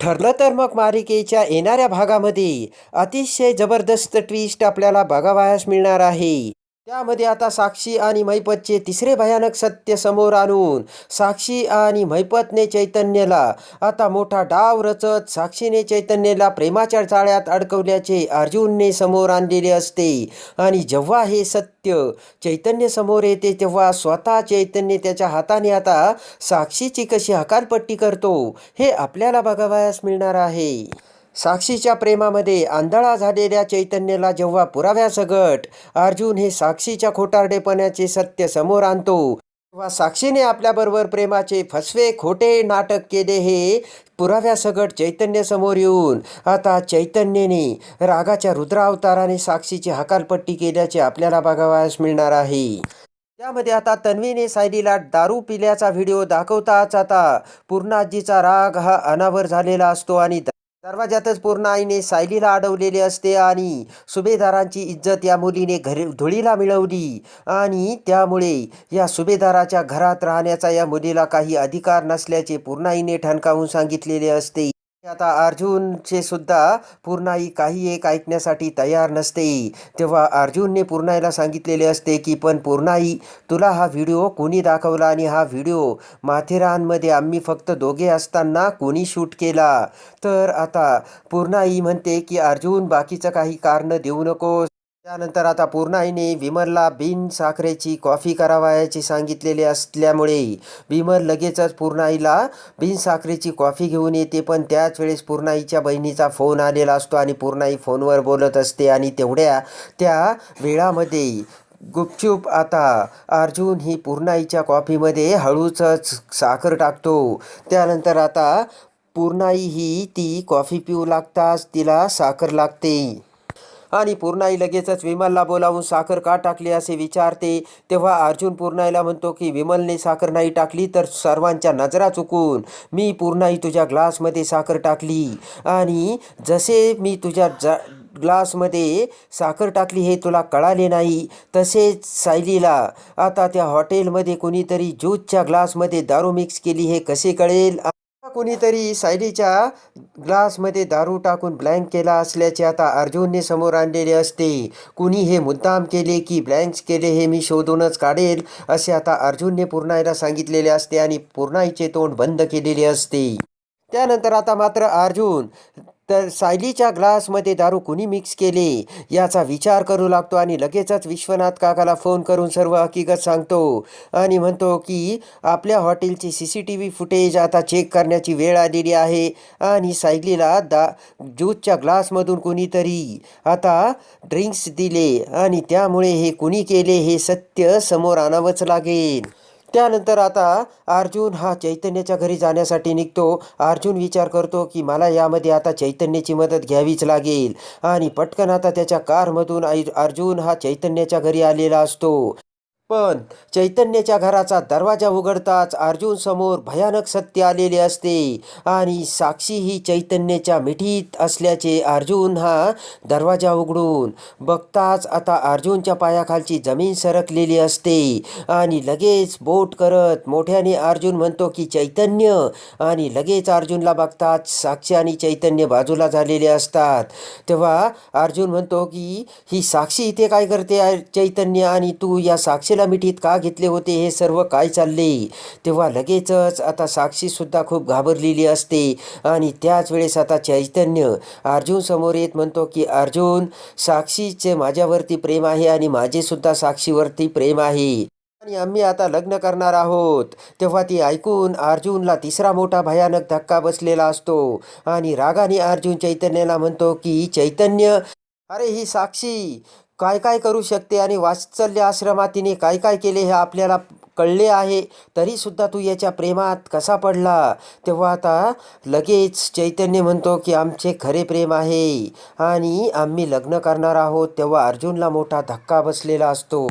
ठरलं तर मग मालिकेच्या येणाऱ्या भागामध्ये अतिशय जबरदस्त ट्विस्ट आपल्याला बघावयास मिळणार आहे. त्यामध्ये आता साक्षी आणि मैपतचे तिसरे भयानक सत्य समोर आणून साक्षी आणि मैपतने चैतन्यला आता मोठा डाव रचत साक्षीने चैतन्यला प्रेमाच्या जाळ्यात अडकवल्याचे अर्जुनने समोर आणलेले असते. आणि जेव्हा हे सत्य चैतन्य समोर येते तेव्हा स्वतः चैतन्य त्याच्या हाताने आता साक्षीची कशी हकालपट्टी करतो हे आपल्याला बघावयास मिळणार आहे. साक्षीच्या प्रेमामध्ये आंधळा झालेल्या चैतन्याला जेव्हा पुराव्यासगट अर्जुन हे साक्षीच्या खोटारडेपणाचे सत्य समोर आणतो. तेव्हा साक्षीने आपल्याबरोबर प्रेमाचे फसवे खोटे नाटक केले हे पुराव्यासगट चैतन्य समोर येऊन आता चैतन्यने रागाच्या रुद्रावताराने साक्षीची हकालपट्टी केल्याचे आपल्याला बघावयास मिळणार आहे. त्यामध्ये आता तन्वीने सायलीला दारू पिल्याचा व्हिडिओ दाखवताच आता पूर्णाजीचा राग हा अनावर झालेला असतो आणि दरवाजातच पूर्ण आईने सायलीला अडवलेले असते आणि सुभेदारांची इज्जत या मुलीने घरी धुळीला मिळवली. आणि त्यामुळे या सुभेदाराच्या घरात राहण्याचा या मुलीला काही अधिकार नसल्याचे पूर्ण आईने ठणकावून सांगितलेले असते. आता अर्जुनचे सुद्धा पूर्णाई काही एक ऐकण्यासाठी तयार नसते. तेव्हा अर्जुनने पूर्णाईला सांगितलेले असते की पण पूर्णाई तुला हा व्हिडिओ कोणी दाखवला आणि हा व्हिडिओ माथेरानमध्ये आम्ही फक्त दोघे असताना कोणी शूट केला? तर आता पूर्णाई म्हणते की अर्जुन बाकीचं काही कारण देऊ नकोस. त्यानंतर आता पूर्णाईने विमलला बिन साखरेची कॉफी करावयाची सांगितलेली असल्यामुळे विमल लगेचच पूर्णाईला बिन साखरेची कॉफी घेऊन येते. पण त्याच वेळेस पूर्णाईच्या बहिणीचा फोन आलेला असतो आणि पूर्णाई फोनवर बोलत असते आणि तेवढ्या त्या वेळामध्ये गुपचूप आता अर्जुन ही पूर्णाईच्या कॉफीमध्ये हळूचच साखर टाकतो. त्यानंतर आता पूर्णाई ही ती कॉफी पिऊ लागताच तिला साखर लागते. आणि पूर्णाई लगेचच विमलला बोलावून साखर का टाकली असे विचारते. तेव्हा अर्जुन पूर्णाईला म्हणतो की विमलने साखर नाही टाकली तर सर्वांच्या नजरा चुकून मी पूर्णाई तुझ्या ग्लासमध्ये साखर टाकली. आणि जसे मी तुझ्या जा ग्लासमध्ये साखर टाकली हे तुला कळाले नाही तसेच सायलीला. आता त्या हॉटेलमध्ये कुणीतरी ज्यूसच्या ग्लासमध्ये दारू मिक्स केली हे कसे कळेल? कोणीतरी सायलीच्या ग्लासमध्ये दारू टाकून ब्लँक केला असल्याचे आता अर्जुनने समोर आणलेले असते. कुणी हे मुद्दाम केले की ब्लँक्स केले हे मी शोधूनच काढेल असे आता अर्जुनने पूर्णाईला सांगितलेले असते आणि पूर्णाईचे तोंड बंद केलेले असते. त्यानंतर आता मात्र अर्जुन तर सायलीच्या ग्लासमध्ये दारू कुणी मिक्स केले? याचा विचार करू लागतो आणि लगेचच विश्वनाथ काकाला फोन करून सर्व हकीकत सांगतो. आणि म्हणतो की आपल्या हॉटेलची C C T V footage आता चेक करण्याची वेळ आलेली आहे आणि सायलीला दा ज्यूसच्या ग्लासमधून कुणीतरी आता ड्रिंक्स दिले आणि त्यामुळे हे कुणी केले हे सत्य समोर आणावंच लागेल. त्यानंतर आता अर्जुन हा चैतन्याच्या घरी जाण्यासाठी निघतो. अर्जुन विचार करतो की मला यामध्ये आता चैतन्याची मदत घ्यावीच लागेल. आणि पटकन आता त्याच्या कारमधून आई अर्जुन हा चैतन्याच्या घरी आलेला असतो. पण चैतन्याच्या घराचा दरवाजा उघडताच अर्जुन समोर भयानक सत्य आलेले असते आणि साक्षी ही चैतन्याच्या मिठीत असल्याचे अर्जुन हा दरवाजा उघडून बघताच आता अर्जुनच्या पायाखालची जमीन सरकलेली असते आणि लगेच बोट करत मोठ्याने अर्जुन म्हणतो की चैतन्य. आणि लगेच अर्जुनला बघताच साक्षी आणि चैतन्य बाजूला झालेले असतात. तेव्हा अर्जुन म्हणतो की ही साक्षी इथे काय करते चैतन्य आणि तू या साक्षीला मिठीत का घेतले होते हे सर्व काय चालले? तेव्हा लगेचच आता साक्षीसुद्धा खूप घाबरलेली असते. आणि त्याच वेळेस आता चैतन्य अर्जुन समोर येत म्हणतो की अर्जुन साक्षीचे माझ्यावरती प्रेम आहे आणि माझेसुद्धा साक्षीवरती प्रेम आहे. आणि आम्ही आता लग्न करणार आहोत. तेव्हा ती ऐकून अर्जुनला तिसरा मोठा भयानक धक्का बसलेला असतो. आणि रागाने अर्जुन चैतन्याला म्हणतो की चैतन्य अरे ही साक्षी काय काय करू शकते आणि वात्सल्य आश्रमात तिने काय काय केले हे आपल्याला कळले आहे तरीसुद्धा तू याच्या प्रेमात कसा पडला? तेव्हा आता लगेच चैतन्य म्हणतो की आमचे खरे प्रेम आहे आणि आम्ही लग्न करणार आहोत. तेव्हा अर्जुनला मोठा धक्का बसलेला असतो.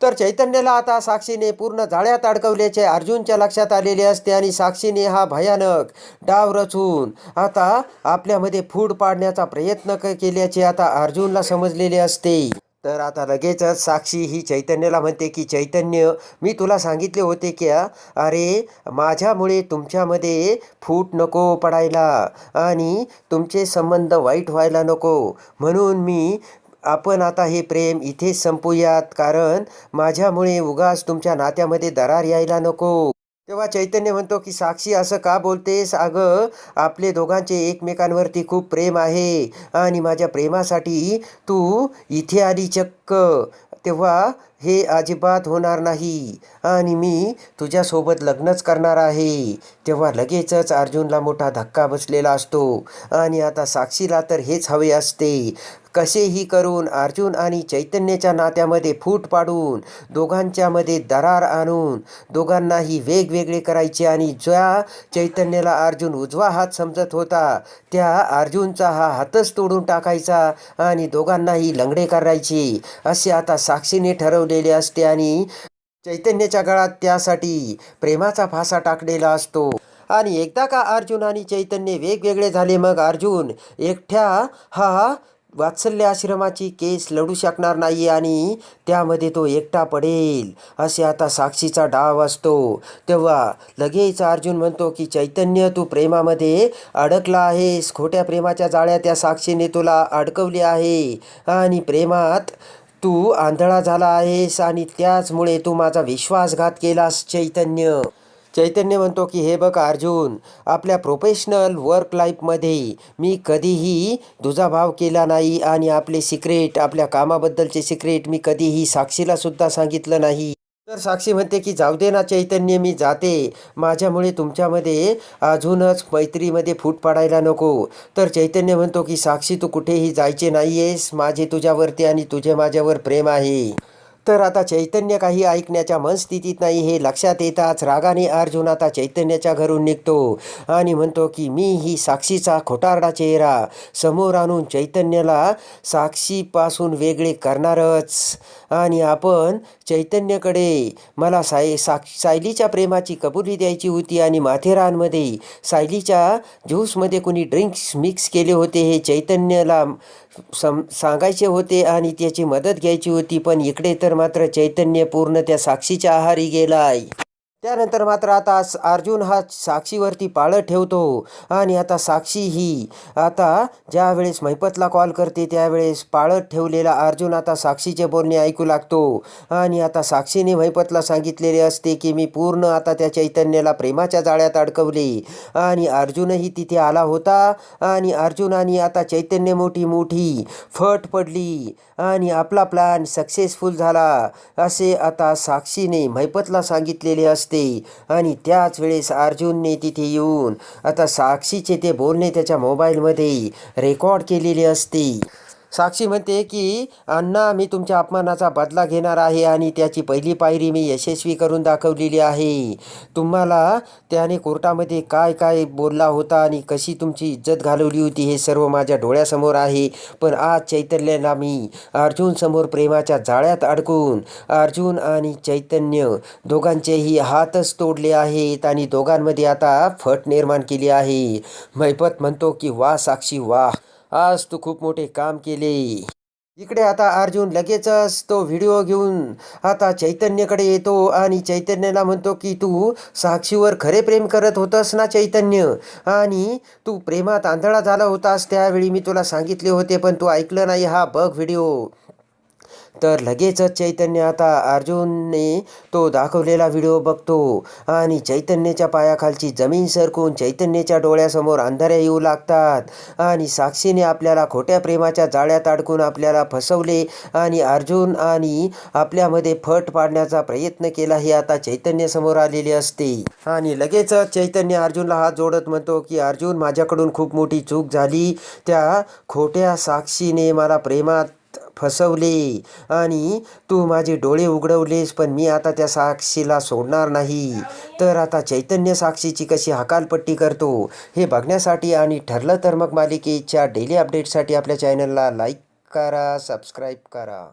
तर चैतन्याला आता साक्षीने पूर्ण जाळ्यात अडकवल्याचे अर्जुनच्या लक्षात आलेले असते आणि साक्षीने हा भयानक डाव रचून आता आपल्यामध्ये फूड पाडण्याचा प्रयत्न केल्याचे आता अर्जुनला समजलेले असते. तर आता लगेचच साक्षी ही चैतन्याला म्हणते की चैतन्य मी तुला सांगितले होते की अरे माझ्यामुळे तुमच्यामध्ये फूट नको पडायला आणि तुमचे संबंध वाईट व्हायला नको. म्हणून मी आपण आता हे प्रेम इथेच संपूयात कारण माझ्यामुळे उगाच तुमच्या नात्यामध्ये दरार यायला नको. तेव्हा चैतन्य म्हणतो की साक्षी असं का बोलतेस? अगं आपले दोघांचे एकमेकांवरती खूप प्रेम आहे आणि माझ्या प्रेमासाठी तू इथे आली चक्क. तेव्हा हे अजिबात होणार नाही आणि मी तुझ्यासोबत लग्नच करणार आहे. तेव्हा लगेचच अर्जुनला मोठा धक्का बसलेला असतो आणि आता साक्षीला तर हेच हवे असते. कसेही करून अर्जुन आणि चैतन्याच्या नात्यामध्ये फूट पाडून दोघांच्यामध्ये दरार आणून दोघांनाही वेगवेगळे करायचे आणि ज्या चैतन्याला अर्जुन उजवा हात समजत होता त्या अर्जुनचा हा हातच तोडून टाकायचा आणि दोघांनाही लंगडे करायचे असे आता साक्षीने ठरवलेले असते आणि चैतन्याच्या गळात त्यासाठी प्रेमाचा फासा टाकलेला असतो. आणि एकदा का अर्जुन आणि चैतन्य वेगवेगळे झाले मग अर्जुन एकट्या हा वात्सल्य आश्रमाची केस लढू शकणार नाही आणि त्यामध्ये तो एकटा पडेल असे आता साक्षीचा डाव असतो. तेव्हा लगेच अर्जुन म्हणतो की चैतन्य तू प्रेमामध्ये अडकला आहेस. खोट्या प्रेमाच्या जाळ्या त्या साक्षीने तुला अडकवली आहे. आणि प्रेमात तू आंधळा झाला आहेस आणि त्याचमुळे तू माझा विश्वासघात केलास चैतन्य. चैतन्य म्हणतो की हे बघ अर्जुन आपल्या प्रोफेशनल वर्क लाईफमध्ये मी कधीही दुजाभाव केला नाही आणि आपले सिक्रेट आपल्या कामाबद्दलचे सिक्रेट मी कधीही साक्षीला सुद्धा सांगितलं नाही. तर साक्षी म्हणते की जाऊ दे ना चैतन्य मी जाते. माझ्यामुळे तुमच्यामध्ये अजूनच मैत्रीमध्ये फूट पाडायला नको. तर चैतन्य म्हणतो की साक्षी तू कुठेही जायचे नाही आहेस माझे तुझ्यावरती आणि तुझे माझ्यावर प्रेम आहे. तर आता चैतन्य काही ऐकण्याच्या मनस्थितीत नाही हे लक्षात येताच रागाने अर्जुन आता चैतन्याच्या घरून निघतो आणि म्हणतो की मी ही साक्षीचा खोटारडा चेहरा समोर आणून चैतन्याला साक्षीपासून वेगळे करणारच. आणि आपण चैतन्यकडे मला साय साक सायलीच्या प्रेमाची कबुली द्यायची होती आणि माथेरानमध्ये सायलीच्या ज्यूसमध्ये कुणी ड्रिंक्स मिक्स केले होते हे चैतन्याला सम सांगायचे होते आणि त्याची मदत घ्यायची होती पण इकडे तर मात्र चैतन्य पूर्ण त्या साक्षीच्या आहारी गेला आहे त्यानंतर मात्र आता अर्जुन हा साक्षीवरती पाळत ठेवतो. आणि आता साक्षी ही आता ज्यावेळेस महिपतला कॉल करते त्यावेळेस पाळत ठेवलेला अर्जुन आता साक्षीचे बोलणे ऐकू लागतो. आणि आता साक्षीने महिपतला सांगितलेले असते की मी पूर्ण आता त्या चैतन्याला प्रेमाच्या जाळ्यात अडकवले. आणि अर्जुनही तिथे आला होता. आणि अर्जुनाने आता चैतन्य मोठी मोठी फट पडली. आणि आपला प्लॅन सक्सेसफुल झाला असे आता साक्षीने महिपतला सांगितलेले असते. आणि त्याच वेळेस अर्जुनने तिथे येऊन आता साक्षीचे ते बोलणे त्याच्या मोबाईलमध्ये रेकॉर्ड केलेले असते. साक्षी म्हणते की अण्णा मी तुमच्या अपमानाचा बदला घेणार आहे आणि त्याची पहिली पायरी मी यशस्वी करून दाखवलेली आहे. तुम्हाला त्याने कोर्टामध्ये काय काय बोलला होता आणि कशी तुमची इज्जत घालवली होती हे सर्व माझ्या डोळ्यासमोर आहे. पण आज चैतन्याला मी अर्जुनसमोर प्रेमाच्या जाळ्यात अडकून अर्जुन आणि चैतन्य दोघांचेही हातच तोडले आहेत आणि दोघांमध्ये आता फट निर्माण केली आहे. मैपत म्हणतो की वा साक्षी वा आज तू खूप मोठे काम केले. इकडे आता अर्जुन लगेचच तो व्हिडिओ घेऊन आता चैतन्यकडे येतो आणि चैतन्याला म्हणतो की तू साक्षीवर खरे प्रेम करत होतस ना चैतन्य? आणि तू प्रेमात आंधळा झाला होतास. त्यावेळी मी तुला सांगितले होते पण तू ऐकलं नाही हा बघ व्हिडिओ. तर लगेचच चैतन्य आता अर्जुनने तो दाखवलेला व्हिडिओ बघतो. आणि चैतन्याच्या पायाखालची जमीन सरकून चैतन्याच्या डोळ्यासमोर अंधाऱ्या येऊ लागतात. आणि साक्षीने आपल्याला खोट्या प्रेमाच्या जाळ्यात अडकून आपल्याला फसवले. आणि अर्जुन आणि आपल्यामध्ये फट पाडण्याचा प्रयत्न केला हे आता चैतन्यासमोर आलेले असते. आणि लगेचच चैतन्य अर्जुनला हात जोडत म्हणतो की अर्जुन माझ्याकडून खूप मोठी चूक झाली. त्या खोट्या साक्षीने मला प्रेमात फसवले. आणि तू माझे डोळे उघडवलेस पण मी आता त्या साक्षीला सोडणार नाही. तर आता चैतन्य साक्षीची कशी हकालपट्टी करतो हे बघण्यासाठी आणि ठरलं तर मग मालिकेच्या डेली अपडेटसाठी आपल्या चॅनलला लाईक करा सबस्क्राईब करा.